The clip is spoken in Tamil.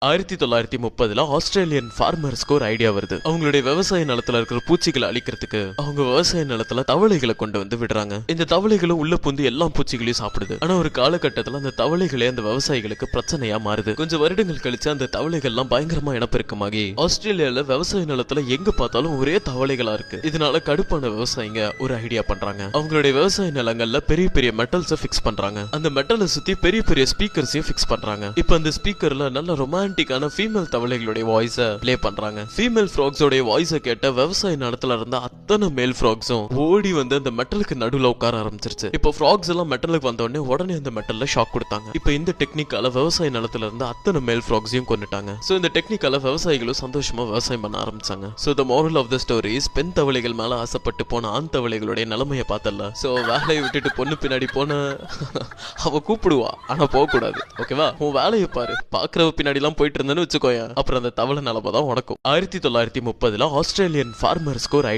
ஆயிரத்தி தொள்ளாயிரத்தி முப்பதுல ஆஸ்திரேலியன் ஃபார்மர்ஸ்க்கு ஒரு ஐடியா வருது. அவங்களுடைய விவசாய நிலத்துல இருக்கிற பூச்சிகளை அழிக்கிறதுக்கு அவங்க விவசாய நிலத்துல தவளைகளை கொண்டு வந்து விடுறாங்க. இந்த தவளைகளும் உள்ள புந்து எல்லா பூச்சிகளையும் சாப்பிடுது. ஆனா ஒரு காலகட்டத்துல அந்த தவளைகளே அந்த விவசாயிகளுக்கு பிரச்சனையா மாறுது. கொஞ்சம் வருடங்கள் கழிச்சு அந்த தவளைகள்லாம் பயங்கரமா இனப்பெருக்கமாகி ஆஸ்திரேலியால விவசாய நிலத்துல எங்க பார்த்தாலும் ஒரே தவளைகளா இருக்கு. இதனால கடுப்பான விவசாயிங்க ஒரு ஐடியா பண்றாங்க. அவங்களுடைய விவசாய நிலங்கள்ல பெரிய பெரிய மெட்டல்ஸை ஃபிக்ஸ் பண்றாங்க. அந்த மெட்டலை சுத்தி பெரிய பெரிய ஸ்பீக்கர்ஸையும் ஃபிக்ஸ் பண்றாங்க. இப்ப அந்த ஸ்பீக்கர்ல நல்ல ரொமான்டிக்கான ஃபீமேல் தவளைகளுடைய வாய்ஸை ப்ளே பண்றாங்க. ஃபீமேல் ஃப்ராக்ஸோடைய வாய்ஸை கேட்ட விவசாய நிலத்துல இருந்த அத்தனை மேல் ஃப்ராக்ஸும் ஓடி வந்து அந்த மெட்டலுக்கு நடுவில் உட்கார ஆரம்பிச்சிருச்சு. இப்போ ஃப்ராக்ஸ் எல்லாம் மெட்டலுக்கு வந்த உடனே உடனே அந்த மெட்டல்ல ஷாக் கொடுத்தாங்க. இப்போ இந்த டெக்னிக்கால விவசாய நிலத்துல இருந்த அத்தனை மேல் ஃப்ராக்ஸையும் கொண்டுட்டாங்க ஸோ இந்த டெக்னிக்கால விவசாயிகளும் சந்தோஷமா விவசாயம் பண்ண ஆரம்பிச்சாங்க. So the moral of the stories பெண் தவளைகள் மேல ஆசைப்பட்டு போன ஆண் தவளைகளுடைய நிலைமையை பார்த்தல சோ வேலையை விட்டுட்டு பொண்ணு பின்னாடி போன அவ கூப்பிடுவா. ஆனா போக கூடாது ஓகேவா உன் வேலையை பாரு. பாக்குறவ பின்னாடி எல்லாம் போயிட்டு இருந்தேன்னு வச்சுக்கோயா அப்புறம் அந்த தவளை நிலமை தான் உனக்கும். ஆயிரத்தி தொள்ளாயிரத்தி முப்பதுல ஆஸ்திரேலியன் ஃபார்மர்ஸ்க்கு ஒரு